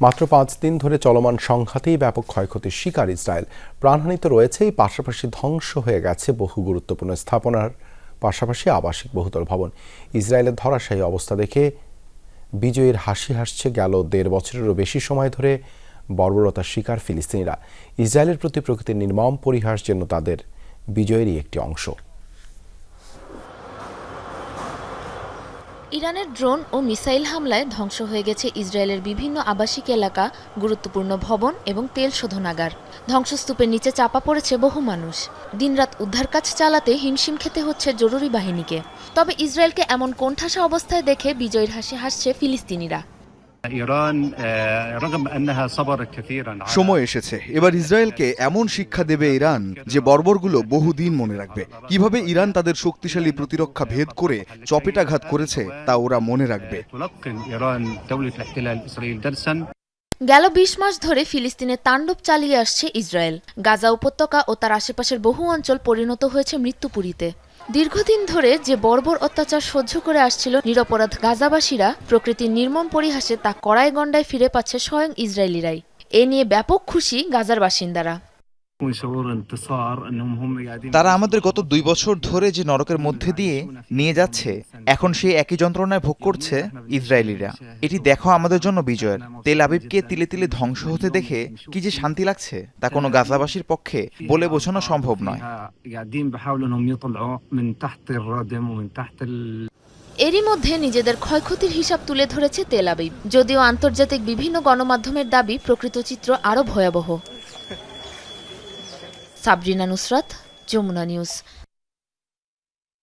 মাত্র পাঁচ দিন ধরে চলমান সংঘাতেই ব্যাপক ক্ষয়ক্ষতির শিকার ইসরায়েল। প্রাণহানি তো রয়েছেই, পাশাপাশি ধ্বংস হয়ে গেছে বহু গুরুত্বপূর্ণ স্থাপনার পাশাপাশি আবাসিক বহুতল ভবন। ইসরায়েলের ধরাশায়ী অবস্থা দেখে বিজয়ের হাসি হাসছে গেল দেড় বছরেরও বেশি সময় ধরে বর্বরতার শিকার ফিলিস্তিনিরা। ইসরায়েলের প্রতি প্রকৃতির নির্মম পরিহাস যেন তাদের বিজয়েরই একটি অংশ। ইরানের ড্রোন ও মিসাইল হামলায় ধ্বংস হয়ে গেছে ইসরায়েলের বিভিন্ন আবাসিক এলাকা, গুরুত্বপূর্ণ ভবন এবং তেল শোধনাগার। ধ্বংসস্তূপের নিচে চাপা পড়েছে বহু মানুষ। দিনরাত উদ্ধার কাজ চালাতে হিমশিম খেতে হচ্ছে জরুরি বাহিনীকে। তবে ইসরায়েলকে এমন কোণঠাসা অবস্থায় দেখে বিজয়ীর হাসি হাসছে ফিলিস্তিনিরা। সময় এসেছে। এবার ইসরায়েলকে এমন শিক্ষা দেবে ইরান যে বর্বরগুলো বহুদিন মনে রাখবে। কীভাবে ইরান তাদের শক্তিশালী প্রতিরক্ষা ভেদ করে চপেটাঘাত করেছে তা ওরা মনে রাখবে। গেল বিশ মাস ধরে ফিলিস্তিনে তাণ্ডব চালিয়ে আসছে ইসরায়েল। গাজা উপত্যকা ও তার আশেপাশের বহু অঞ্চল পরিণত হয়েছে মৃত্যুপুরীতে। দীর্ঘদিন ধরে যে বর্বর অত্যাচার সহ্য করে আসছিল নিরপরাধ গাজাবাসীরা প্রকৃতির নির্মম পরিহাসে তা কড়াই গণ্ডায় ফিরে পাচ্ছে স্বয়ং ইসরায়েলিরাই। এ নিয়ে ব্যাপক খুশি গাজার বাসিন্দারা। তারা আমাদের গত দুই বছর ধরে যে নরকের মধ্যে দিয়ে নিয়ে যাচ্ছে এখন সেই একই যন্ত্রণায় ভোগ করছে ইসরায়েলিরা। এটি দেখো আমাদের জন্য বিজয়ের। তেল আবিবকে তিলে তিলে ধ্বংস হতে দেখে কি যে শান্তি লাগছে, তা কোনো গাজাবাসীর পক্ষে বলে বোঝানো সম্ভব নয়। এরই মধ্যে নিজেদের ক্ষয়ক্ষতির হিসাব তুলে ধরেছে তেল আবিব। যদিও আন্তর্জাতিক বিভিন্ন গণমাধ্যমের দাবি, প্রকৃত চিত্র আরও ভয়াবহ। সাবরিনা নুসরাত, যমুনা নিউজ।